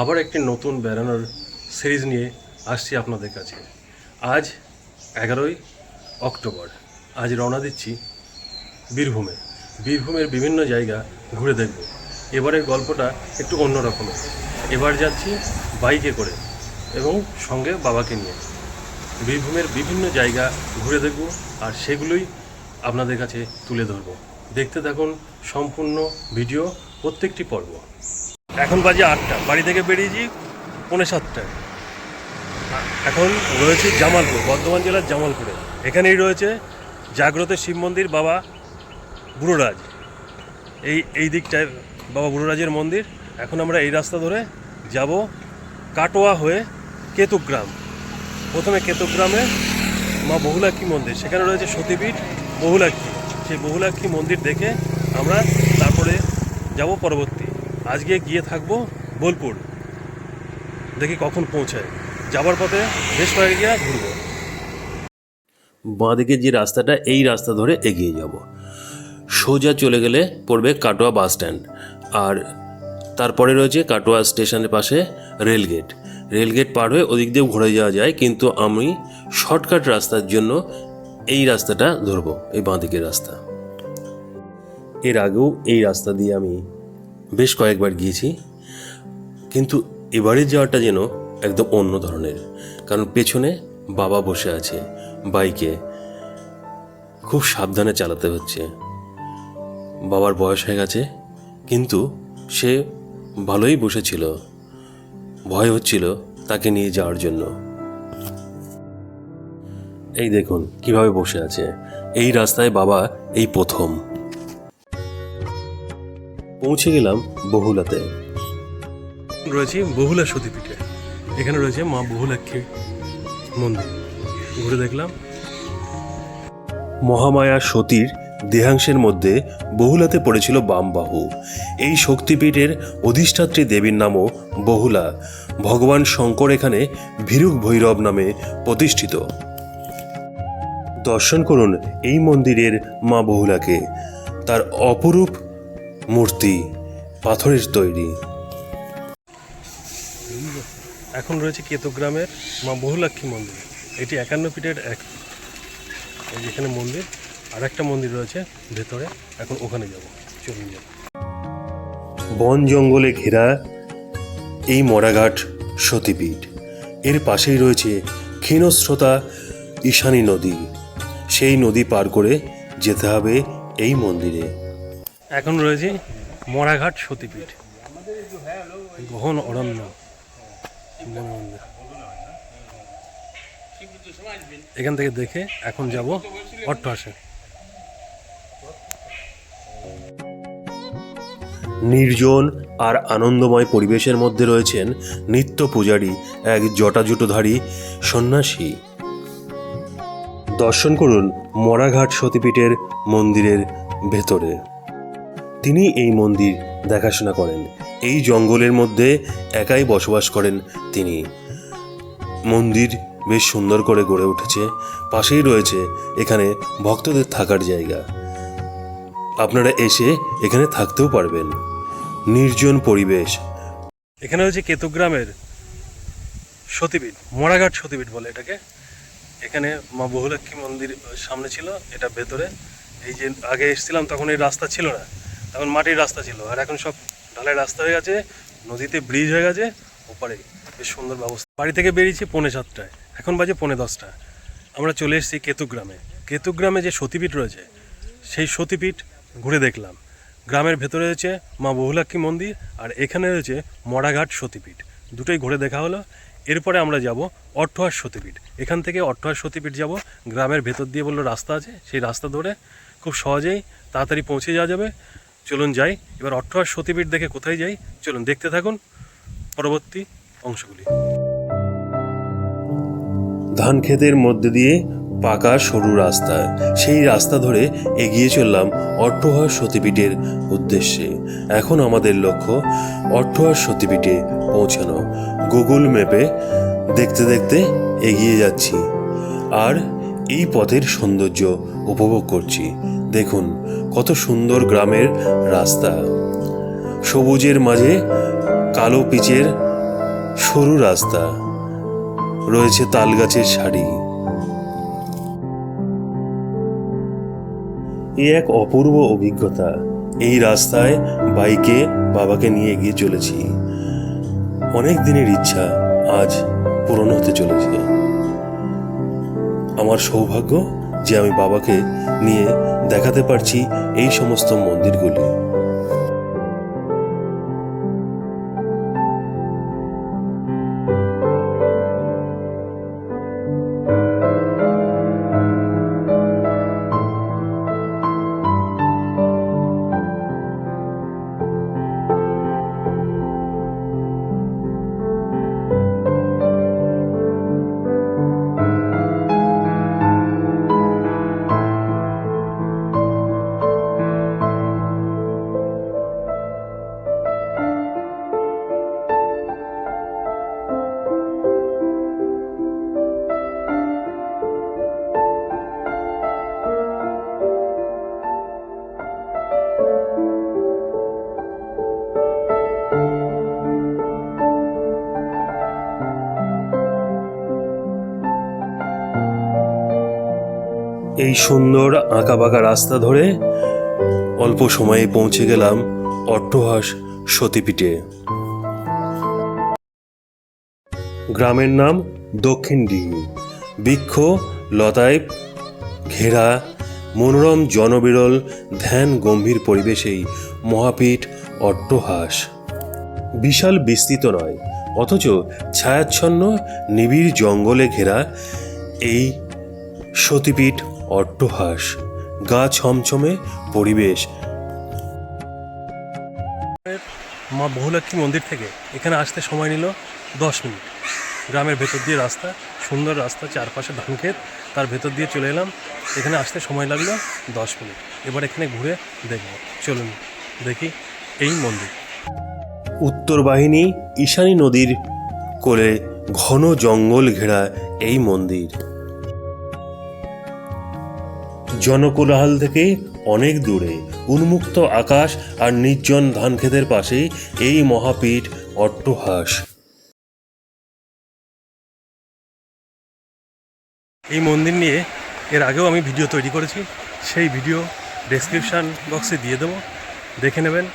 আবার একটি নতুন বেড়ানোর সিরিজ নিয়ে আসছি আপনাদের কাছে। আজ এগারোই অক্টোবর। আজ রওনা দিচ্ছি বীরভূমে। বীরভূমের বিভিন্ন জায়গা ঘুরে দেখব। এবারের গল্পটা একটু অন্য রকমের এবার যাচ্ছি বাইকে করে এবং সঙ্গে বাবাকে নিয়ে। বীরভূমের বিভিন্ন জায়গা ঘুরে দেখব আর সেগুলোই আপনাদের কাছে তুলে ধরব। দেখতে থাকুন সম্পূর্ণ ভিডিও প্রত্যেকটি পর্ব। এখন বাজে আটটা। বাড়ি থেকে বেরিয়েছি পৌনে সাতটায়। এখন রয়েছে জামালপুর, বর্ধমান জেলার জামালপুরে। এখানেই রয়েছে জাগ্রত শিব মন্দির বাবা বুড়োরাজ। এই এই দিকটায় বাবা বুড়োরাজের মন্দির। এখন আমরা এই রাস্তা ধরে যাব কাটোয়া হয়ে কেতুগ্রাম। প্রথমে কেতুগ্রামে মা বহুলাক্ষী মন্দির। সেখানে রয়েছে সতীপীঠ বহুলাক্ষী। সেই বহুলাক্ষী মন্দির দেখে আমরা তারপরে যাব পরবর্তী আজকে গিয়ে থাকব বোলপুর। দেখি কখন পৌঁছায়। যাবার পথে বেশ কয়েক জায়গা ঘুরবো। বাঁদিকে যে রাস্তাটা, এই রাস্তা ধরে এগিয়ে যাব। সোজা চলে গেলে পড়বে কাটোয়া বাস স্ট্যান্ড। আর তারপরে রয়েছে কাটোয়া স্টেশনের পাশে রেলগেট রেলগেট পার হয়ে ওদিক দিয়েও ঘুরে যাওয়া যায়, কিন্তু আমি শর্টকাট রাস্তার জন্য এই রাস্তাটা ধরবো, এই বাঁদিকের রাস্তা। এর আগেও এই রাস্তা দিয়ে আমি বেশ কয়েকবার গিয়েছি। কিন্তু এবারে যাওয়াটা যেন একদম অন্য ধরনের। কারণ পেছনে বাবা বসে আছে, বাইকে। খুব সাবধানে চালাতে হচ্ছে। বাবার বয়স হয়ে গেছে, কিন্তু সে ভালোই বসেছিল। ভয় হচ্ছিল তাকে নিয়ে যাওয়ার জন্য। এই দেখুন, কীভাবে বসে আছে। এই রাস্তায় বাবা এই প্রথম। পৌঁছে গেলাম বহুলাতে। রয়েছে বহুলা সতীপীঠে। এখানে রয়েছে মা বহুলাক্ষী মন্দির। ঘুরে দেখলাম। মহামায়া সতীর দেহাংশের মধ্যে বহুলাতে পড়েছিল বামবাহু। এই শক্তিপীঠের অধিষ্ঠাত্রী দেবীর নামও বহুলা। ভগবান শঙ্কর এখানে ভীরুক ভৈরব নামে প্রতিষ্ঠিত। দর্শন করুন এই মন্দিরের মা বহুলাকে। তার অপরূপ মূর্তি পাথরের তৈরি। এখন রয়েছে কেতুগ্রামের মা বহুলাক্ষী মন্দির। এটি একান্ন ফিটের এক যেখানে মন্দির আর একটা মন্দির রয়েছে ভেতরে। এখন ওখানে যাব চলুন যাব বন জঙ্গলে ঘেরা এই মরাঘাট সতীপীঠ। এর পাশেই রয়েছে ক্ষীণস্রোতা ঈশানী নদী। সেই নদী পার করে যেতে হবে এই মন্দিরে। এখন রয়েছে মরাঘাট সতীপীঠ। গহন অরণ্য। এখান থেকে দেখে এখন যাব অট্টহাসে নির্জন আর আনন্দময় পরিবেশের মধ্যে রয়েছেন নিত্য পূজারী এক জটাজুটোধারী সন্ন্যাসী। দর্শন করুন মরাঘাট সতীপীঠের মন্দিরের ভেতরে। তিনি এই মন্দির দেখাশোনা করেন। এই জঙ্গলের মধ্যে একাই বসবাস করেন তিনি। মন্দির বেশ সুন্দর করে গড়ে উঠেছে। পাশেই রয়েছে এখানে ভক্তদের থাকার জায়গা। আপনারা এসে এখানে থাকতেও পারবেন। নির্জন পরিবেশ। এখানে হচ্ছে কেতুগ্রামের সতীপীঠ মরাঘাট সতীপীঠ বলে এটাকে। এখানে মা বহুলক্ষ্মী মন্দির সামনে ছিল, এটা ভেতরে। এই যে আগে এসেছিলাম তখন এই রাস্তা ছিল না। তখন মাটির রাস্তা ছিল, আর এখন সব ঢালাই রাস্তা হয়ে গেছে, নদীতে ব্রিজ হয়ে গেছে, ওপারে বেশ সুন্দর ব্যবস্থা। বাড়ি থেকে বেরিয়েছি পৌনে সাতটায়, এখন বাজে পৌনে দশটা। আমরা চলে এসেছি কেতুগ্রামে। কেতুগ্রামে যে সতীপীঠ রয়েছে, সেই সতীপীঠ ঘুরে দেখলাম। গ্রামের ভেতরে রয়েছে মা বহুলাক্ষী মন্দির, আর এখানে রয়েছে মরাঘাট সতীপীঠ। দুটোই ঘুরে দেখা হলো। এরপরে আমরা যাব অট্টহাস সতীপীঠ। এখান থেকে অট্টহাস সতীপীঠ যাব। গ্রামের ভেতর দিয়ে বলল রাস্তা আছে, সেই রাস্তা ধরে খুব সহজেই তাড়াতাড়ি পৌঁছে যাওয়া যাবে। চলুন যাই। এবার অট্টহাস সতীপীঠ দেখে কোথায় যাই, চলুন দেখতে থাকুন পরবর্তী অংশগুলি। ধান ক্ষেতের মধ্যে দিয়ে পাকা সরু রাস্তা, সেই রাস্তা ধরে এগিয়ে চললাম অট্টহাস সতীপীঠের উদ্দেশ্যে। এখন আমাদের লক্ষ্য অট্টহাস সতীপীঠে পৌঁছানো। গুগল ম্যাপে দেখতে দেখতে এগিয়ে যাচ্ছি আর এই পথের সৌন্দর্য উপভোগ করছি। দেখুন, কত সুন্দর গ্রামের রাস্তা। সবুজের মাঝে কালো পিচের সরু রাস্তা। রয়েছে তাল গাছের সারি। এ এক অপূর্ব অভিজ্ঞতা। এই রাস্তায় বাইকে বাবাকে নিয়ে এগিয়ে চলেছি। অনেক দিনের ইচ্ছা আজ পূরণ হতে চলেছে। আমার সৌভাগ্য যে আমি বাবাকে নিয়ে দেখাতে পারছি এই সমস্ত মন্দিরগুলি। এই সুন্দর আঁকাবাঁকা রাস্তা ধরে অল্প সময়ে পৌঁছে গেলাম অট্টহাস সতীপীঠে। গ্রামের নাম দক্ষিণ ডিহি বৃক্ষ, লতায় ঘেরা, মনোরম জনবিরল, ধ্যান গম্ভীর পরিবেশেই মহাপীঠ অট্টহাস। বিশাল বিস্তৃত নয়, অথচ ছায়াচ্ছন্ন নিবিড় জঙ্গলে ঘেরা এই সতীপীঠ অট্টহাস, গা ছমছমে পরিবেশ। মা বহুলক্ষ্মী মন্দির থেকে এখানে আসতে সময় নিল দশ মিনিট। গ্রামের ভেতর দিয়ে রাস্তা, সুন্দর রাস্তা, চারপাশে ধান ক্ষেত, তার ভেতর দিয়ে চলে এলাম। এখানে আসতে সময় লাগল দশ মিনিট। এবার এখানে ঘুরে দেখব। চলুন দেখি এই মন্দির। উত্তর বাহিনী ঈশানী নদীর কোলে ঘন জঙ্গল ঘেরা এই মন্দির। জনকোলাহল থেকে অনেক দূরে, উন্মুক্ত আকাশ আর নির্জন ধানক্ষেতের পাশে এই মহাপীঠ অট্টহাস। এই মন্দির নিয়ে এর আগেও আমি ভিডিও তৈরি করেছি। সেই ভিডিও ডেসক্রিপশান বক্সে দিয়ে দেবো। দেখে নেবেন।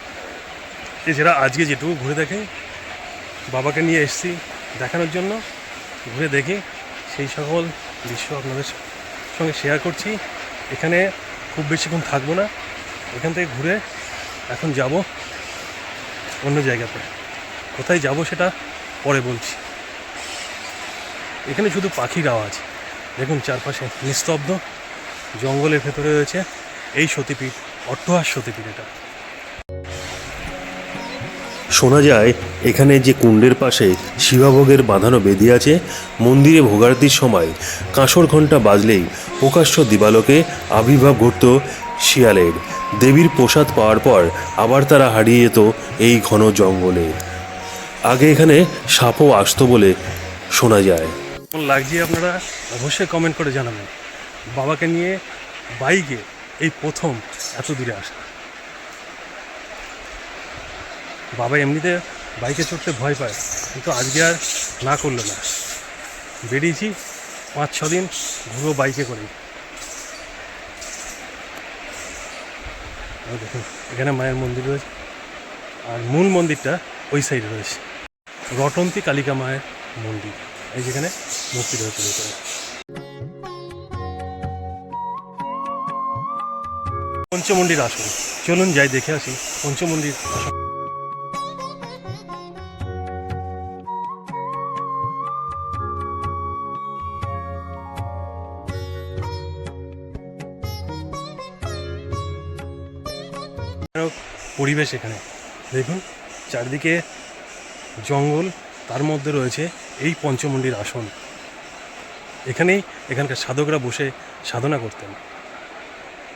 এছাড়া আজকে যেটুকু ঘুরে দেখে, বাবাকে নিয়ে এসেছি দেখানোর জন্য, ঘুরে দেখি সেই সকল দৃশ্য আপনাদের সঙ্গে শেয়ার করছি। এখানে খুব বেশিক্ষণ থাকব না। এখান থেকে ঘুরে এখন যাব অন্য জায়গাতে। কোথায় যাব সেটা পরে বলছি। এখানে শুধু পাখির আওয়াজ। দেখুন চারপাশে নিস্তব্ধ। জঙ্গলের ভেতরে রয়েছে এই সতীপীঠ, অট্টহাস সতীপীঠ এটা। শোনা যায়, এখানে যে কুণ্ডের পাশে শিবাভোগের বাঁধানো বেদি আছে, মন্দিরে ভোগারতির সময় কাঁসর ঘণ্টা বাজলেই প্রকাশ্য দিবালোকে আবির্ভাব ঘটত শিয়ালের। দেবীর প্রসাদ পাওয়ার পর আবার তারা হারিয়ে যেত এই ঘন জঙ্গলে। আগে এখানে সাপও আসতো বলে শোনা যায়। লাগছে আপনারা? অবশ্যই কমেন্ট করে জানাবেন। বাবাকে নিয়ে বাইকে এই প্রথম এত দূরে আসা। বাবা এমনিতে বাইকে চড়তে ভয় পায়, কিন্তু আজকে আর না করল না। বেরিয়েছি পাঁচ, ছ দিন ঘুরো বাইকে করে দেখুন, এখানে মায়ের মন্দির রয়েছে। আর মূল মন্দিরটা ওই সাইডে রয়েছে। রটন্তী কালিকা মায়ের মন্দির, এই যেখানে মূর্তি রয়েছে ভেতরে। পঞ্চমন্ডির আসন, চলুন যাই দেখে আসি, পঞ্চমন্ডির আসন। পরিবেশ এখানে। দেখুন, চারিদিকে জঙ্গল, তার মধ্যে রয়েছে এই পঞ্চমন্ডির আসন। এখানেই এখানকার সাধকরা বসে সাধনা করতেন।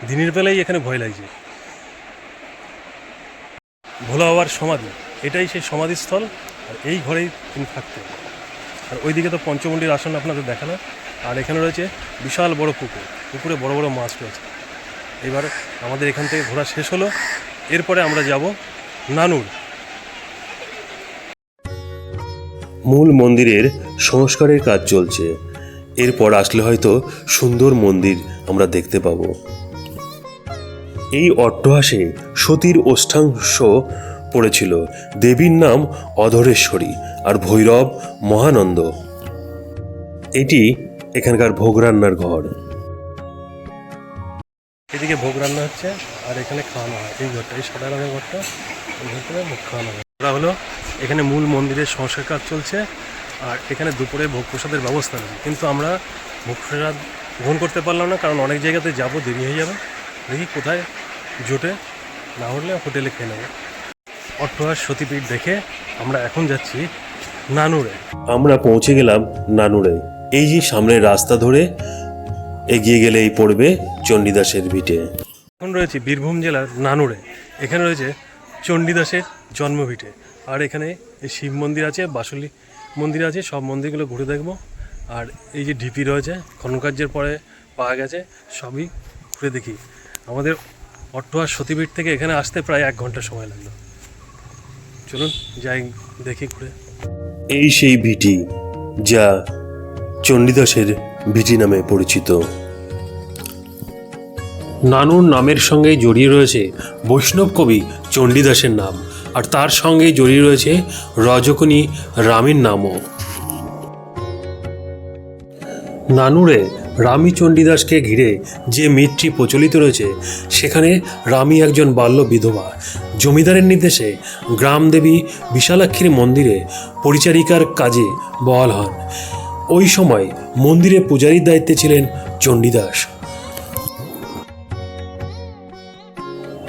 দিনের বেলায় এখানে ভয় লাগছে। ভোলা হওয়ার সমাধি, এটাই সেই সমাধিস্থল, আর এই ঘরেই তিনি থাকতেন। আর ওইদিকে তো পঞ্চমন্ডির আসন আপনাদের দেখানো আর এখানে রয়েছে বিশাল বড় পুকুর। পুকুরে বড় বড় মাছ রয়েছে। এবার আমাদের এখান থেকে ঘোরা শেষ হলো। এরপরে আমরা যাব নানুর। মূল মন্দিরের সংস্কারের কাজ চলছে। এরপর আসলে হয়তো সুন্দর মন্দির আমরা দেখতে পাব। এই অট্টহাসে সতীর ওষ্ঠাংশ পড়েছিল। দেবীর নাম অধরেশ্বরী আর ভৈরব মহানন্দ। এটি এখানকার ভোগ রান্নার ঘর। এদিকে ভোগ রান্না হচ্ছে। আর এখানে খাওয়ানো হয়। এই ঘরটা, এই সাদা রঙের ঘরটা ঘরটা ভোগ খাওয়ানো হয়। ওরা হলো, এখানে মূল মন্দিরের সংস্কার কাজ চলছে, আর এখানে দুপুরে ভোগ প্রসাদের ব্যবস্থা নেই। কিন্তু আমরা ভোগ প্রসাদ গ্রহণ করতে পারলাম না, কারণ অনেক জায়গাতে যাব, দেরি হয়ে যাবে। দেখি কোথায় জোটে, না হলে হোটেলে খেয়ে নেব। অট্টহাস সতীপীঠ দেখে আমরা এখন যাচ্ছি নানুরে। আমরা পৌঁছে গেলাম নানুরে। এই যে সামনের রাস্তা ধরে এগিয়ে গেলেই পড়বে চণ্ডীদাসের ভিটে। এখন রয়েছে বীরভূম জেলার নানুরে। এখানে রয়েছে চণ্ডীদাসের জন্মভিটে আর এখানে এই শিব মন্দির আছে, বাসুলি মন্দির আছে, সব মন্দিরগুলো ঘুরে দেখব। আর এই যে ঢিপি রয়েছে খনকার্যের পরে পাওয়া গেছে, সবই ঘুরে দেখি। আমাদের অট্টহাস সতীপীঠ থেকে এখানে আসতে প্রায় এক ঘণ্টা সময় লাগল। চলুন, যাই দেখি ঘুরে। এই সেই ভিটি যা চণ্ডীদাসের ভিটি নামে পরিচিত। নানুর নামের সঙ্গে জড়িয়ে রয়েছে বৈষ্ণব কবি চণ্ডীদাসের নাম। আর তার সঙ্গে জড়িয়ে রয়েছে রজকনী রামের নামও। নানুরে রামী চণ্ডীদাসকে ঘিরে যে মিথটি প্রচলিত রয়েছে, সেখানে রামী একজন বাল্য বিধবা। জমিদারের নির্দেশে গ্রামদেবী বিশালাক্ষীর মন্দিরে পরিচারিকার কাজে বহাল হন। ওই সময় মন্দিরে পূজারীর দায়িত্বে ছিলেন চণ্ডীদাস।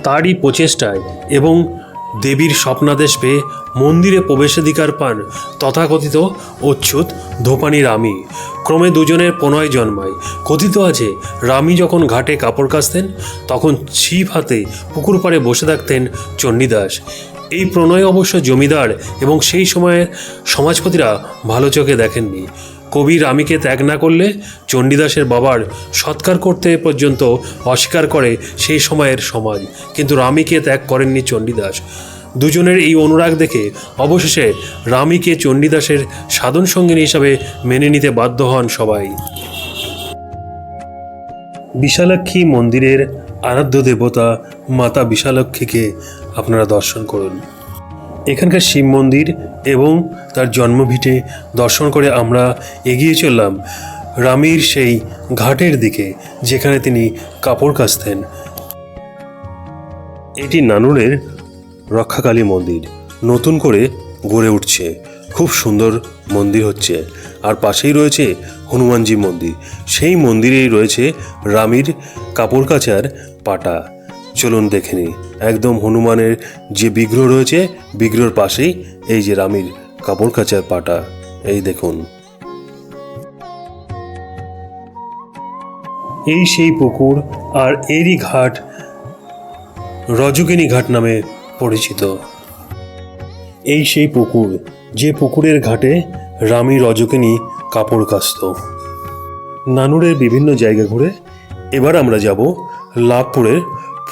তারই প্রচেষ্টায় এবং দেবীর স্বপ্নাদেশ পেয়ে মন্দিরে প্রবেশাধিকার পান তথাকথিত অচ্যুত ধোপানি রামী। ক্রমে দুজনের প্রণয় জন্মায়। কথিত আছে, রামী যখন ঘাটে কাপড় কাচতেন, তখন ছিপ হাতে পুকুর পাড়ে বসে থাকতেন চণ্ডীদাস। এই প্রণয় অবশ্য জমিদার এবং সেই সময়ের সমাজপতিরা ভালো চোখে দেখেননি। কবি রামীকে ত্যাগ না করলে চণ্ডীদাসের বাবার সৎকার করতে পর্যন্ত অস্বীকার করে সেই সময়ের সমাজ। কিন্তু রামীকে ত্যাগ করেননি চণ্ডীদাস। দুজনের এই অনুরাগ দেখে অবশেষে রামীকে চণ্ডীদাসের সাধন সঙ্গিনী হিসাবে মেনে নিতে বাধ্য হন সবাই। বিশালাক্ষী মন্দিরের আরাধ্য দেবতা মাতা বিশালাক্ষীকে আপনারা দর্শন করুন। এখানকার শিব মন্দির এবং তার জন্মভিটে দর্শন করে আমরা এগিয়ে চললাম রামীর সেই ঘাটের দিকে, যেখানে তিনি কাপড় কাচতেন। এটি নানুরের রক্ষাকালী মন্দির। নতুন করে গড়ে উঠছে। খুব সুন্দর মন্দির হচ্ছে। আর পাশেই রয়েছে হনুমানজি মন্দির। সেই মন্দিরেই রয়েছে রামীর কাপড় কাচার পাটা। চলুন দেখে নিই। একদম হনুমানের যে বিগ্রহ রয়েছে, বিগ্রহের পাশেই এই যে রামীর কাপড় কাচার পাটা, এই দেখুন। এই সেই পুকুর আর এরই ঘাট রজকিনী ঘাট নামে পরিচিত। এই সেই পুকুর, যে পুকুরের ঘাটে রামি রজকিনী কাপড় কাচত। নানুরের বিভিন্ন জায়গা ঘুরে এবার আমরা যাব লাভপুরের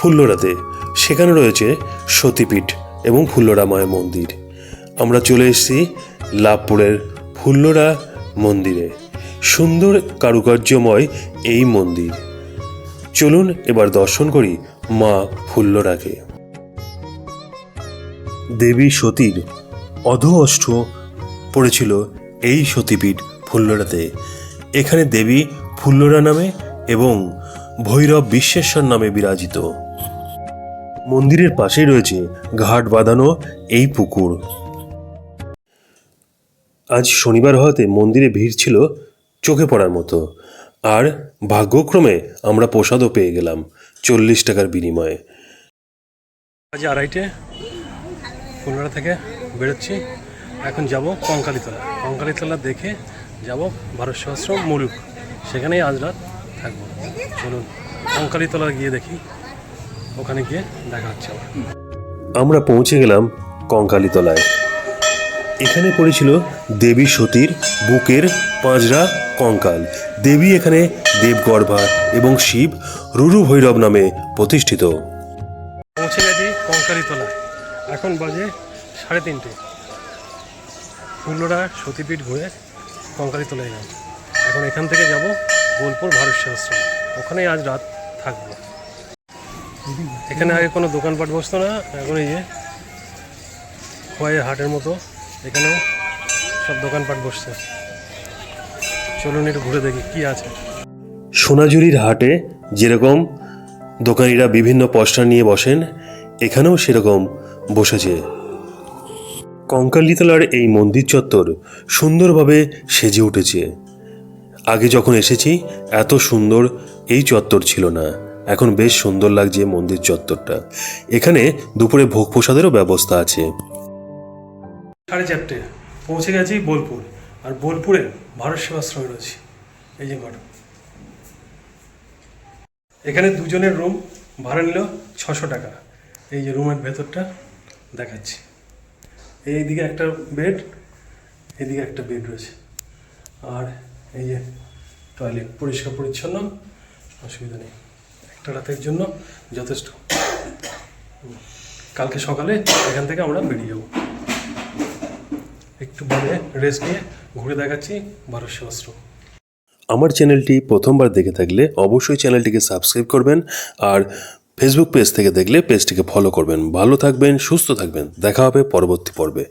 ফুল্লরাতে। সেখানে রয়েছে সতীপীঠ এবং ফুল্লরা মায়ের মন্দির। আমরা চলে এসেছি লাভপুরের ফুল্লরা মন্দিরে। সুন্দর কারুকার্যময় এই মন্দির। চলুন এবার দর্শন করি মা ফুল্লরাকে। দেবী সতীর অধ অষ্ট পড়েছিল এই সতীপীঠ ফুল্লরাতে। এখানে দেবী ফুল্লরা নামে এবং ভৈরব বিশ্বেশ্বর নামে বিরাজিত। মন্দিরের পাশেই রয়েছে ঘাট বাঁধানো এই পুকুর। আজ শনিবার হওয়াতে মন্দিরে ভিড় ছিল চোখে পড়ার মতো। আর ভাগ্যক্রমে আমরা প্রসাদও পেয়ে গেলাম চল্লিশ টাকার বিনিময়ে। আজ আড়াইটে ফুলবাড়া থেকে বেরোচ্ছি। এখন যাব কঙ্কালীতলা। কঙ্কালীতলা দেখে যাব ভারত সহস্রম মুলুক সেখানেই আজ রাত থাকব। চলুন কঙ্কালীতলা গিয়ে দেখি। ওখানে গিয়ে দেখা হচ্ছে আমরা পৌঁছে গেলাম কঙ্কালীতলায়। এখানে পড়েছিল দেবী সতীর বুকের পাঁজরা কঙ্কাল। দেবী এখানে দেবগর্ভা এবং শিব রুরু ভৈরব নামে প্রতিষ্ঠিত। পৌঁছে গেছি কঙ্কালীতলায়। এখন বাজে সাড়ে তিনটে। হুল্লোড়া সতীপীঠ ঘুরে কঙ্কালি তোলা গেলাম এখন এখান থেকে যাব বোলপুর ভারত সেবাশ্রম ওখানেই আজ রাত থাকব। এখানে আগে কোনো দোকানপাট বসতো না, এখন এই যে খোয়াইয়ের হাটের মতো, এখানেও সব দোকানপাট বসছে। চলুন একটু ঘুরে দেখি কি আছে। সোনাঝুরির হাটে যেরকম দোকানিরা বিভিন্ন পোস্টার নিয়ে বসেন, এখানেও সেরকম বসেছে। কঙ্কালীতলার এই মন্দির চত্বর সুন্দরভাবে সেজে উঠেছে। আগে যখন এসেছি, এত সুন্দর এই চত্বর ছিল না। এখন বেশ সুন্দর লাগছে মন্দির চত্বরটা। এখানে দুপুরে ভোগ প্রসাদেরও ব্যবস্থা আছে। সাড়ে চারটে। পৌঁছে গেছি বোলপুর। আর বোলপুরে ভারত সেবাশ্রমে রয়েছি। এই যে ঘর এখানে দুজনের রুম ভাড়া নিল ছশো টাকা। এই যে রুমের ভেতরটা দেখাচ্ছি। এইদিকে একটা বেড এদিকে একটা বেড রয়েছে। আর এই যে টয়লেট পরিষ্কার পরিচ্ছন্ন অসুবিধা নেই। একটা রাতের জন্য যথেষ্ট। কালকে সকালে এখান থেকে আমরা বেরিয়ে যাব। একটু বাদে রেস্ট নিয়ে ঘুরে দেখাচ্ছি ভারত সেবাশ্রম আমার চ্যানেলটি প্রথমবার দেখে থাকলে অবশ্যই চ্যানেলটিকে সাবস্ক্রাইব করবেন আর ফেসবুক পেজ থেকে দেখলে পেজটিকে ফলো করবেন। ভালো থাকবেন, সুস্থ থাকবেন। দেখা হবে পরবর্তী পর্বে।